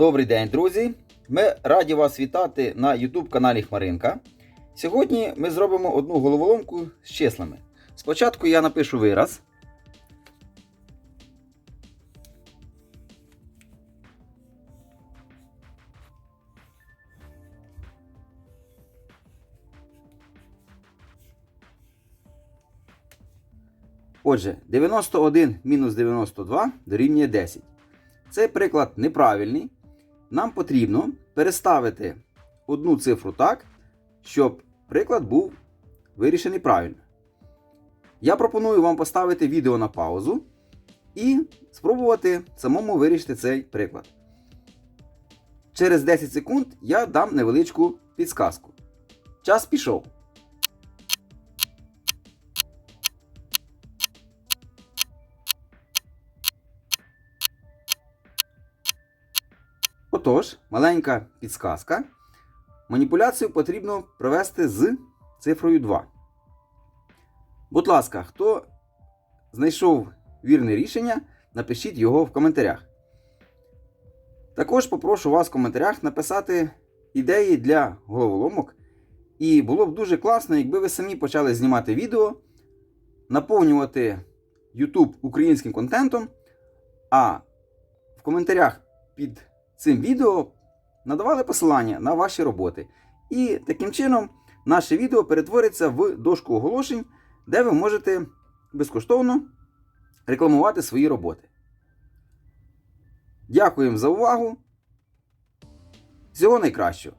Добрий день, друзі! Ми раді вас вітати на YouTube каналі Хмаринка. Сьогодні ми зробимо одну головоломку з числами. Спочатку я напишу вираз. Отже, 91 мінус 92 дорівнює 10. Цей приклад неправильний. Нам потрібно переставити одну цифру так, щоб приклад був вирішений правильно. Я пропоную вам поставити відео на паузу і спробувати самому вирішити цей приклад. Через 10 секунд я дам невеличку підсказку. Час пішов. Отож, маленька підсказка. Маніпуляцію потрібно провести з цифрою 2. Будь ласка, хто знайшов вірне рішення, напишіть його в коментарях. Також попрошу вас в коментарях написати ідеї для головоломок. І було б дуже класно, якби ви самі почали знімати відео, наповнювати YouTube українським контентом, а в коментарях під цим відео надавали посилання на ваші роботи. І таким чином наше відео перетвориться в дошку оголошень, де ви можете безкоштовно рекламувати свої роботи. Дякуємо за увагу. Всього найкращого!